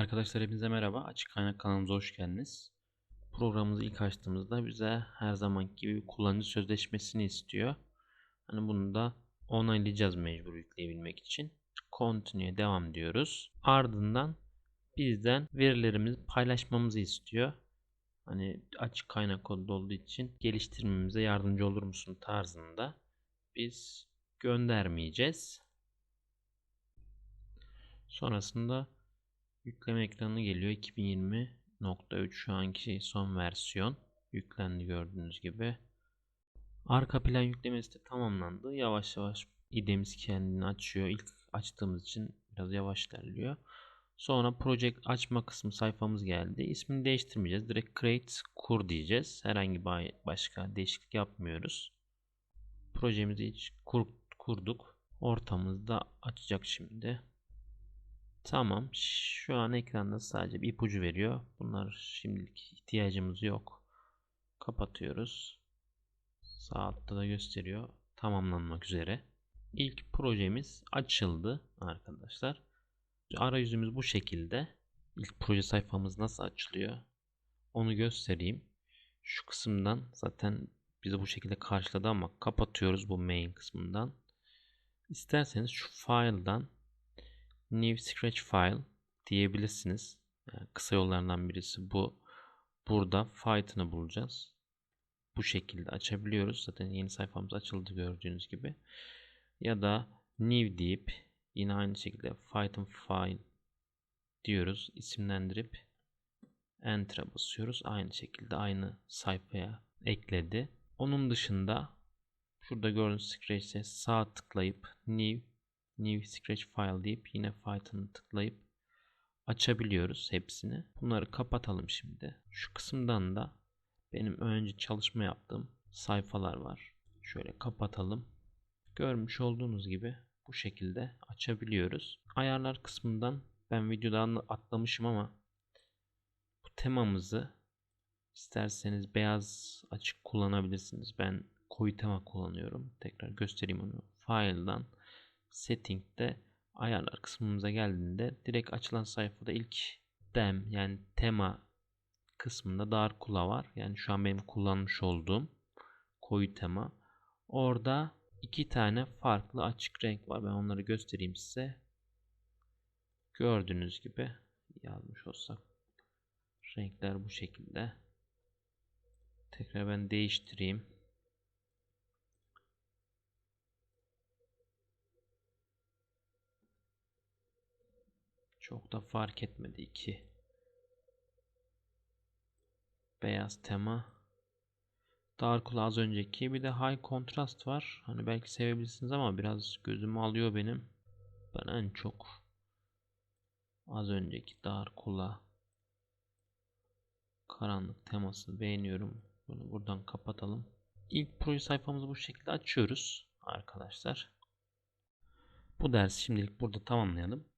Arkadaşlar hepinize merhaba. Açık kaynak kanalımıza hoş geldiniz. Programımızı ilk açtığımızda bize her zamanki gibi kullanıcı sözleşmesini istiyor. Hani bunu da onaylayacağız mecbur yükleyebilmek için. Continue'ye devam diyoruz. Ardından bizden verilerimizi paylaşmamızı istiyor. Hani açık kaynak kodu olduğu için geliştirmemize yardımcı olur musun tarzında. Biz göndermeyeceğiz. Sonrasında yükleme ekranı geliyor. 2020.3 şu anki son versiyon. Yüklendi gördüğünüz gibi. Arka plan yüklemesi de tamamlandı. Yavaş yavaş IDE'miz kendini açıyor. İlk açtığımız için biraz yavaş ilerliyor. Sonra project açma kısmı sayfamız geldi. İsmini değiştirmeyeceğiz. Direkt create kur diyeceğiz. Herhangi bir başka değişiklik yapmıyoruz. Projemizi hiç kur, kurduk. Ortamızda açacak şimdi. Tamam. Şu an ekranda sadece bir ipucu veriyor. Bunlar şimdilik ihtiyacımız yok. Kapatıyoruz. Sağ altta da gösteriyor. Tamamlanmak üzere. İlk projemiz açıldı arkadaşlar. Arayüzümüz bu şekilde. İlk proje sayfamız nasıl açılıyor? Onu göstereyim. Şu kısımdan zaten bizi bu şekilde karşıladı ama kapatıyoruz bu main kısmından. İsterseniz şu file'dan New Scratch File diyebilirsiniz. Yani kısa yollardan birisi bu. Burada Python'ı bulacağız. Bu şekilde açabiliyoruz. Zaten yeni sayfamız açıldı gördüğünüz gibi. Ya da New deyip yine aynı şekilde Python File diyoruz. isimlendirip Enter'a basıyoruz. Aynı şekilde aynı sayfaya ekledi. Onun dışında şurada gördüğünüz Scratch'e sağ tıklayıp New New Scratch File deyip yine Python'ı tıklayıp açabiliyoruz hepsini. Bunları kapatalım şimdi. Şu kısımdan da benim önce çalışma yaptığım sayfalar var. Şöyle kapatalım. Görmüş olduğunuz gibi bu şekilde açabiliyoruz. Ayarlar kısmından ben videoda atlamışım ama bu temamızı isterseniz beyaz açık kullanabilirsiniz. Ben koyu tema kullanıyorum. Tekrar göstereyim onu. File'dan setting'de ayarlar kısmımıza geldiğinde direkt açılan sayfada ilk dem yani tema kısmında dar kula var. Yani şu an benim kullanmış olduğum koyu tema. Orada iki tane farklı açık renk var. Ben onları göstereyim size. Gördüğünüz gibi yazmış olsak renkler bu şekilde. Tekrar ben değiştireyim. Çok da fark etmedi iki. Beyaz tema. Dark az önceki. Bir de High Contrast var. Hani belki sevebilirsiniz ama biraz gözümü alıyor benim. Ben en çok az önceki Dark karanlık temasını beğeniyorum. Bunu buradan kapatalım. İlk proje sayfamızı bu şekilde açıyoruz arkadaşlar. Bu dersi şimdilik burada tamamlayalım.